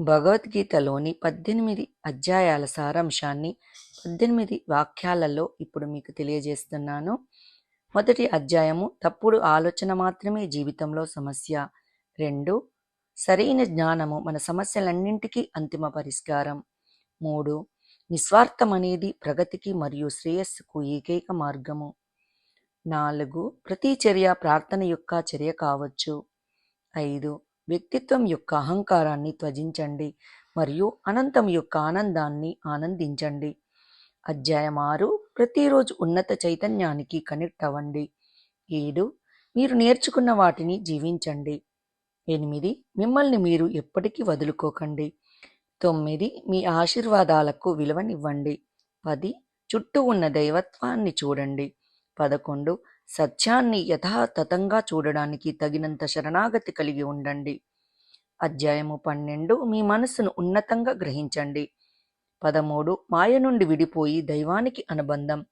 భగవద్గీతలోని పద్దెనిమిది అధ్యాయాల సారాంశాన్ని పద్దెనిమిది వాక్యాలలో ఇప్పుడు మీకు తెలియజేస్తున్నాను. మొదటి అధ్యాయము తప్పుడు ఆలోచన మాత్రమే జీవితంలో సమస్య. రెండు సరైన జ్ఞానము మన సమస్యలన్నింటికీ అంతిమ పరిష్కారం. మూడు నిస్వార్థం అనేది ప్రగతికి మరియు శ్రేయస్సుకు ఏకైక మార్గము. నాలుగు ప్రతి చర్య ప్రార్థన యొక్క చర్య కావచ్చు. ఐదు వ్యక్తిత్వం యొక్క అహంకారాన్ని త్వజించండి మరియు అనంతం యొక్క ఆనందాన్ని ఆనందించండి. అధ్యాయం ఆరు ప్రతిరోజు ఉన్నత చైతన్యానికి కనెక్ట్ అవ్వండి ఏడు మీరు నేర్చుకున్న వాటిని జీవించండి. ఎనిమిది మిమ్మల్ని మీరు ఎప్పటికీ వదులుకోకండి. తొమ్మిది మీ ఆశీర్వాదాలకు విలువనివ్వండి. పది చుట్టూ ఉన్న దైవత్వాన్ని చూడండి. పదకొండు సత్యాన్ని యథాతథంగా చూడడానికి తగినంత శరణాగతి కలిగి ఉండండి. అధ్యాయము పన్నెండు. మీ మనస్సును ఉన్నతంగా గ్రహించండి. పదమూడు. మాయ నుండి విడిపోయి దైవానికి అనుబంధం.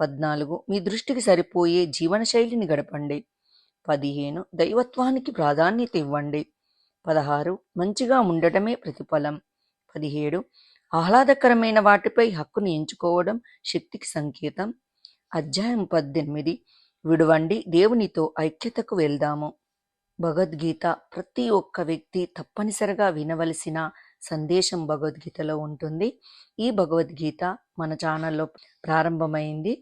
పద్నాలుగు. మీ దృష్టికి సరిపోయే జీవనశైలిని గడపండి. పదిహేను. దైవత్వానికి ప్రాధాన్యత ఇవ్వండి. పదహారు. మంచిగా ఉండటమే ప్రతిఫలం. పదిహేడు. ఆహ్లాదకరమైన వాటిపై హక్కును ఎంచుకోవడం శక్తికి సంకేతం. అధ్యాయం పద్దెనిమిది. విడవండి దేవునితో ఐక్యతకు వెళ్దాము. భగవద్గీత ప్రతి ఒక్క వ్యక్తి తప్పనిసరిగా వినవలసిన సందేశం భగవద్గీతలో ఉంటుంది. ఈ భగవద్గీత మన ఛానల్లో ప్రారంభమైంది.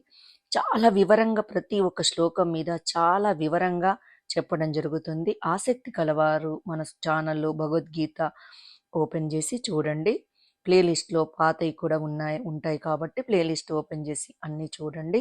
చాలా వివరంగా ప్రతి ఒక్క శ్లోకం మీద చాలా వివరంగా చెప్పడం జరుగుతుంది. ఆసక్తి కలవారు మన ఛానల్లో భగవద్గీత ఓపెన్ చేసి చూడండి. ప్లేలిస్ట్లో పాతవి కూడా ఉన్నాయి ఉంటాయి కాబట్టి ప్లేలిస్ట్ ఓపెన్ చేసి అన్నీ చూడండి.